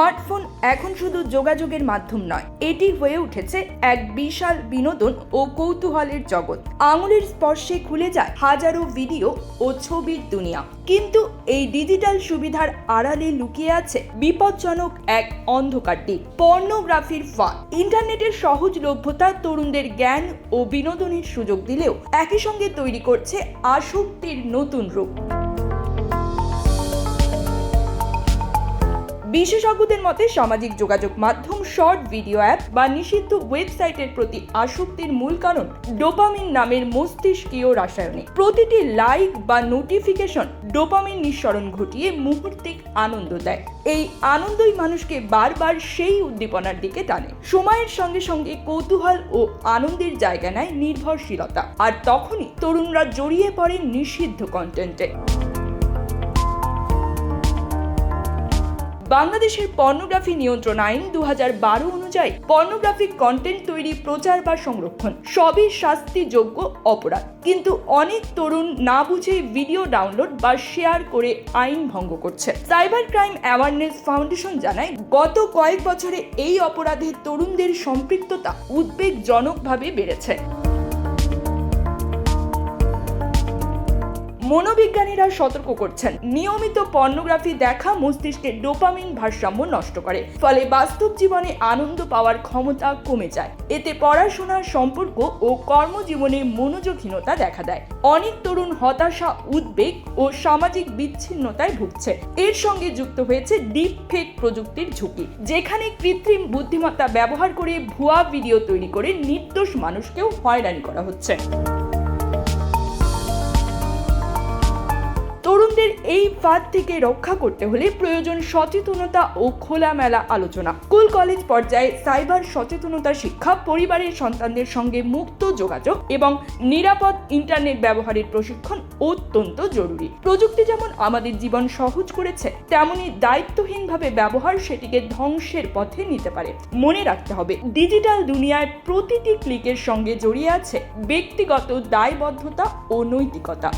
Smartphone এখন শুধু যোগাযোগের মাধ্যম নয়, এটি হয়ে উঠেছে এক বিশাল বিনোদন ও কৌতূহলের জগৎ। আঙুলের স্পর্শে খুলে যায় হাজারো ভিডিও ও ছবির দুনিয়া। কিন্তু এই ডিজিটাল সুবিধার আড়ালে লুকিয়ে আছে বিপজ্জনক এক অন্ধকার দিক পর্নোগ্রাফির ফাঁদ। ইন্টারনেটের সহজলভ্যতা তরুণদের জ্ঞান ও বিনোদনের সুযোগ দিলেও একই সঙ্গে তৈরি করছে আসক্তির নতুন রূপ। বিশেষজ্ঞদের মতে সামাজিক যোগাযোগ মাধ্যম, শর্ট ভিডিও অ্যাপ বা নিষিদ্ধ ওয়েবসাইটের প্রতি আসক্তির মূল কারণ ডোপামিন নামের মস্তিষ্কীয় রাসায়নিক। প্রতিটি লাইক বা নোটিফিকেশন ডোপামিন নিঃসরণ ঘটিয়ে মুহূর্তিক আনন্দ দেয়। এই আনন্দই মানুষকে বারবার সেই উদ্দীপনার দিকে টানে। সময়ের সঙ্গে সঙ্গে কৌতূহল ও আনন্দের জায়গা নেয় নির্ভরশীলতা। আর তখনই তরুণরা জড়িয়ে পড়ে নিষিদ্ধ কন্টেন্টে। বাংলাদেশের পর্নোগ্রাফি নিয়ন্ত্রণ আইন দু বারো অনুযায়ী পর্নোগ্রাফিক কন্টেন্ট তৈরি, প্রচার বা সংরক্ষণ, সবই শাস্তিযোগ্য অপরাধ। কিন্তু অনেক তরুণ না বুঝে ভিডিও ডাউনলোড বা শেয়ার করে আইন ভঙ্গ করছে। সাইবার ক্রাইম অ্যাওয়ারনেস ফাউন্ডেশন জানায়, গত কয়েক বছরে এই অপরাধে তরুণদের সম্পৃক্ততা উদ্বেগজনকভাবে বেড়েছে। মনোবিজ্ঞানীরা সতর্ক করছেন। নিয়মিত পর্নোগ্রাফি দেখা মস্তিষ্কের ডোপামিন ভারসাম্য নষ্ট করে, ফলে বাস্তব জীবনে আনন্দ পাওয়ার ক্ষমতা কমে যায়। এতে পড়াশোনার সম্পর্ক ও কর্মজীবনে মনোযোগহীনতা দেখা দেয়। অনেক তরুণ হতাশা, উদ্বেগ ও সামাজিক বিচ্ছিন্নতায় ভুগছে। এর সঙ্গে যুক্ত হয়েছে ডিপ ফেক প্রযুক্তির ঝুঁকি, যেখানে কৃত্রিম বুদ্ধিমত্তা ব্যবহার করে ভুয়া ভিডিও তৈরি করে নির্দোষ মানুষকেও হয়রানি করা হচ্ছে। তরুণদের এই ফাঁদ থেকে রক্ষা করতে হলে প্রয়োজন সচেতনতা ও খোলামেলা আলোচনা। স্কুল, কলেজ পর্যায়ে সাইবার সচেতনতা শিক্ষা, পরিবারের সন্তানদের সঙ্গে মুক্ত যোগাযোগ এবং নিরাপদ ইন্টারনেট ব্যবহারের প্রশিক্ষণ অত্যন্ত জরুরি। প্রযুক্তি যেমন আমাদের জীবন সহজ করেছে, তেমনি দায়িত্বহীনভাবে ব্যবহার সেটিকে ধ্বংসের পথে নিতে পারে। মনে রাখতে হবে, ডিজিটাল দুনিয়ায় প্রতিটি ক্লিকের সঙ্গে জড়িয়ে আছে ব্যক্তিগত দায়বদ্ধতা ও নৈতিকতা।